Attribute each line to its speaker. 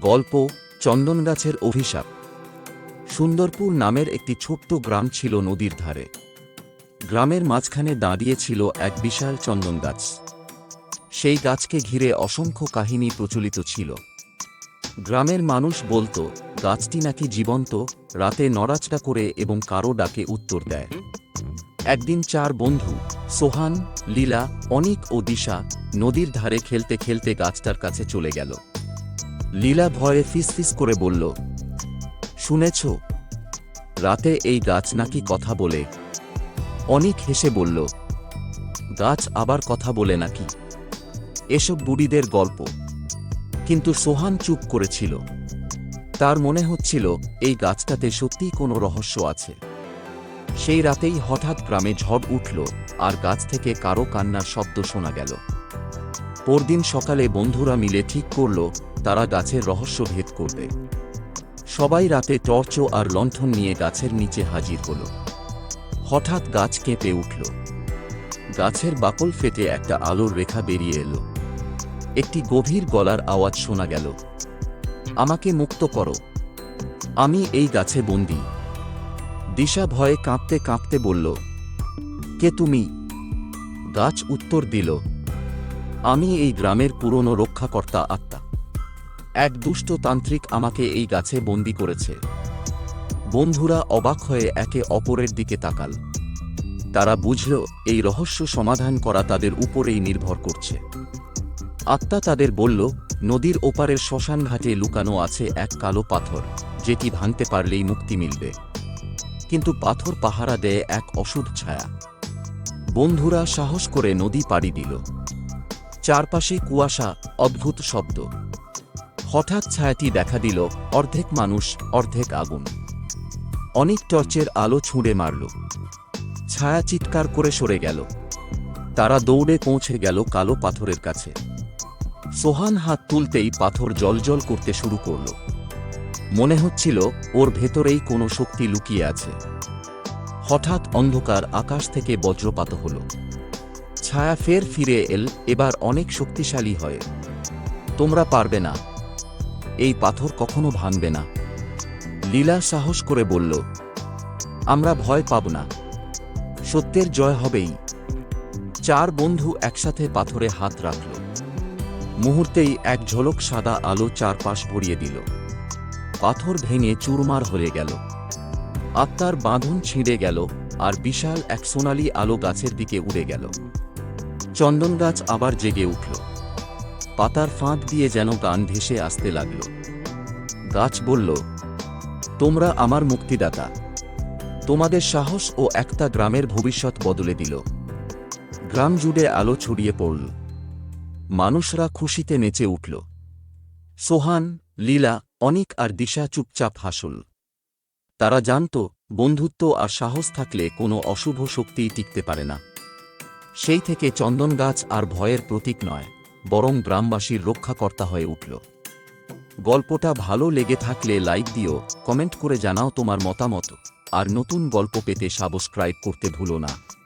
Speaker 1: গল্প, চন্দন গাছের অভিশাপ। সুন্দরপুর নামের একটি ছোট্ট গ্রাম ছিল নদীর ধারে। গ্রামের মাঝখানে দাঁড়িয়ে ছিল এক বিশাল চন্দন গাছ। সেই গাছকে ঘিরে অসংখ্য কাহিনী প্রচলিত ছিল। গ্রামের মানুষ বলতো, গাছটি নাকি জীবন্ত, রাতে নড়াচড়া করে এবং কারও ডাকে উত্তর দেয়। একদিন চার বন্ধু, সোহান, লীলা, অনিক ও দিশা, নদীর ধারে খেলতে খেলতে গাছটার কাছে চলে গেল। লীলা ভয়ে ফিসফিস করে বলল, শুনেছ? রাতে এই গাছ নাকি কথা বলে? অনেক হেসে বলল, গাছ আবার কথা বলে নাকি? এসব বুড়িদের গল্প। কিন্তু সোহান চুপ করেছিল। তার মনে হচ্ছিল, এই গাছটাতে সত্যিই কোনো রহস্য আছে। সেই রাতেই হঠাৎ গ্রামে ঝড় উঠল, আর গাছ থেকে কারও কান্নার শব্দ শোনা গেল। পরদিন সকালে বন্ধুরা মিলে ঠিক করল তারা গাছের রহস্য ভেদ করবে। সবাই রাতে টর্চ আর লণ্ঠন নিয়ে গাছের নিচে হাজির হল। হঠাৎ গাছ কেঁপে উঠল। গাছের বাকল ফেটে একটা আলোর রেখা বেরিয়ে এলো। একটি গভীর গলার আওয়াজ শোনা গেল। আমাকে মুক্ত করো। আমি এই গাছে বন্দি। দিশা ভয়ে কাঁপতে কাঁপতে বলল, কে তুমি? গাছ উত্তর দিল, আমি এই গ্রামের পুরনো রক্ষাকর্তা আত্মা। এক দুষ্ট তান্ত্রিক আমাকে এই গাছে বন্দি করেছে। বন্ধুরা অবাক হয়ে একে অপরের দিকে তাকাল। তারা বুঝল, এই রহস্য সমাধান করা তাদের উপরেই নির্ভর করছে। আত্মা তাদের বলল, নদীর ওপারের শ্মশান ঘাটে লুকানো আছে এক কালো পাথর যেটি ভাঙতে পারলেই মুক্তি মিলবে। কিন্তু পাথর পাহারা দেয় এক অশুভ ছায়া। বন্ধুরা সাহস করে নদী পাড়ি দিল। চারপাশে কুয়াশা, অদ্ভুত শব্দ। হঠাৎ ছায়াটি দেখা দিল, অর্ধেক মানুষ, অর্ধেক আগুন। অনেক টর্চের আলো ছুঁড়ে মারল। ছায়া চিৎকার করে সরে গেল। তারা দৌড়ে পৌঁছে গেল কালো পাথরের কাছে। সোহান হাত তুলতেই পাথর জলজল করতে শুরু করল। মনে হচ্ছিল, ওর ভেতরেই কোনো শক্তি লুকিয়ে আছে। হঠাৎ অন্ধকার আকাশ থেকে বজ্রপাত হল। ছায়া ফের ফিরে এল, এবার অনেক শক্তিশালী হয়। তোমরা পারবে না। এই পাথর কখনো ভাঙবে না। লীলা সাহস করে বলল, আমরা ভয় পাব না। সত্যের জয় হবেই। চার বন্ধু একসাথে পাথরে হাত রাখল। মুহূর্তেই এক ঝলক সাদা আলো চারপাশ ভরিয়ে দিল। পাথর ভেঙে চুরমার হয়ে গেল। আত্মার বাঁধন ছিঁড়ে গেল আর বিশাল এক সোনালি আলো গাছের দিকে উড়ে গেল। চন্দন গাছ আবার জেগে উঠল। পাতার ফাঁক দিয়ে যেন গান ভেসে আসতে লাগল। গাছ বলল, তোমরা আমার মুক্তিদাতা। তোমাদের সাহস ও একটা গ্রামের ভবিষ্যৎ বদলে দিল। গ্রাম জুড়ে আলো ছড়িয়ে পড়ল। মানুষরা খুশিতে নেচে উঠল। সোহান, লীলা, অনিক আর দিশা চুপচাপ হাসল। তারা জানত, বন্ধুত্ব আর সাহস থাকলে কোনো অশুভ শক্তিই টিকতে পারে না। সেই থেকে চন্দন গাছ আর ভয়ের প্রতীক নয়। বরং গ্রামবাসীর রক্ষাকর্তা হয়ে উঠল। গল্পটা ভালো লেগে থাকলে লাইক দিও, কমেন্ট করে জানাও তোমার মতামত। আর নতুন গল্প পেতে সাবস্ক্রাইব করতে ভুলো না।